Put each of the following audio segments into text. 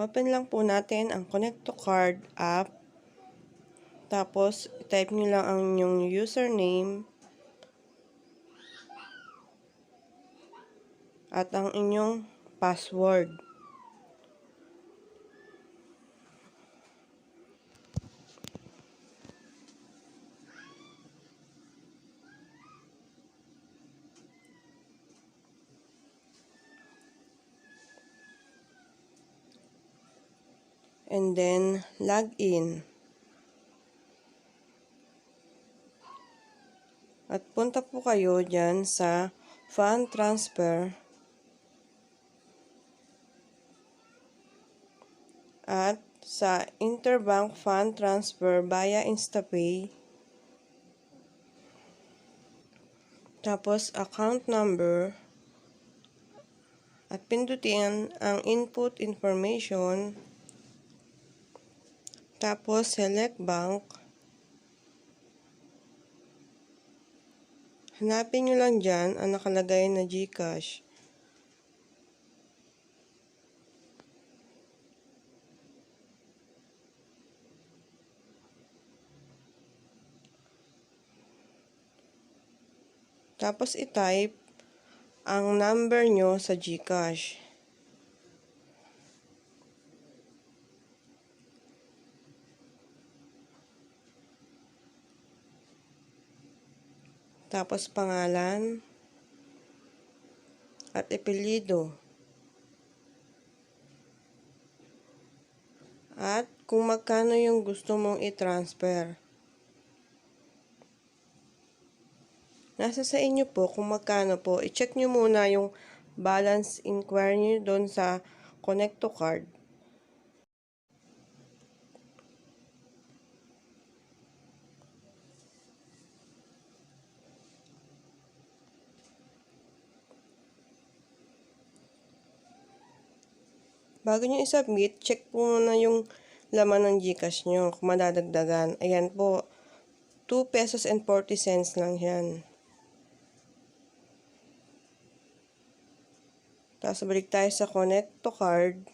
Open lang po natin ang Connect to Card app. Tapos, type nyo lang ang inyong username at ang inyong password. And then, log in. At punta po kayo dyan sa fund transfer. At sa interbank fund transfer via InstaPay. Tapos account number. At pindutin ang input information. Tapos select bank. Hanapin nyo lang dyan ang nakalagay na GCash. Tapos i-type ang number nyo sa GCash. Tapos pangalan at epelido. At kung magkano yung gusto mong i-transfer. Nasa sa inyo po kung magkano po. I-check nyo muna yung balance inquiry nyo doon sa Connect to Card. Bago nyo i-submit, check po muna yung laman ng Gcash nyo kung madadagdagan. Ayan po, 2 pesos and 40 cents lang yan. Tapos balik tayo sa connect to card.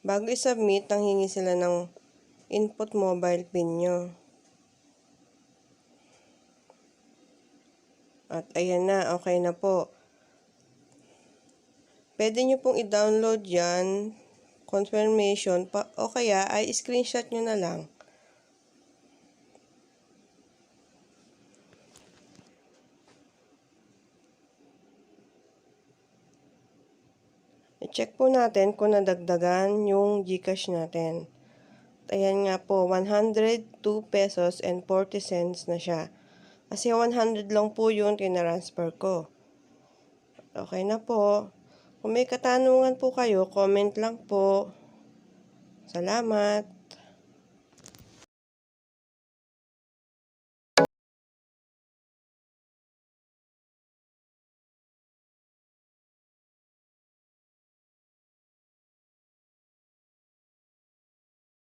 Bago i-submit, nanghingi sila ng input mobile pin nyo. At ayan na, okay na po. Pwede nyo pong i-download yan, confirmation, pa, o kaya ay screenshot nyo na lang. I-check po natin kung nadagdagan yung Gcash natin. Ayan nga po, 102 pesos and 40 cents na siya. Kasi 100 lang po yung tinransfer ko. Okay na po. Kung may katanungan po kayo, comment lang po. Salamat.